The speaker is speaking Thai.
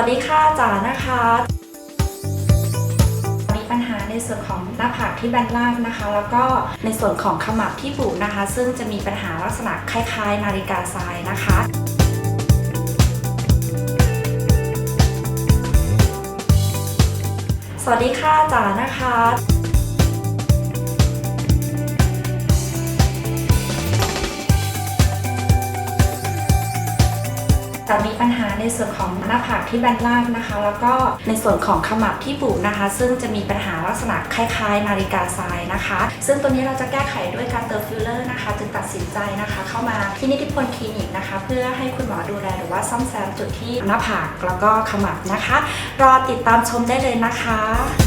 วัสดีค่ะจ๋านะคะมีปัญหาในส่วนของหน้าผากที่แบนราบนะคะ แล้วก็ในส่วนของขมับที่บุนะคะ ซึ่งจะมีปัญหาลักษณะคล้าย ๆ นาฬิกาทรายนะคะสวัสดีค่ะจ๋านะคะ จะมีปัญหาในส่วนของหน้าผากที่แบนราบนะคะ แล้วก็ในส่วนของขมับที่บุนะคะ ซึ่งจะมีปัญหาลักษณะคล้ายๆ นาฬิกาทรายนะคะ ซึ่งตัวนี้เราจะแก้ไขด้วยการเติมฟิลเลอร์นะคะ จึงตัดสินใจนะคะ เข้ามาที่นิติพลคลินิกนะคะ เพื่อให้คุณหมอดูแลหรือว่าซ่อมแซมจุดที่หน้าผากแล้วก็ขมับนะคะ รอติดตามชมได้เลยนะคะ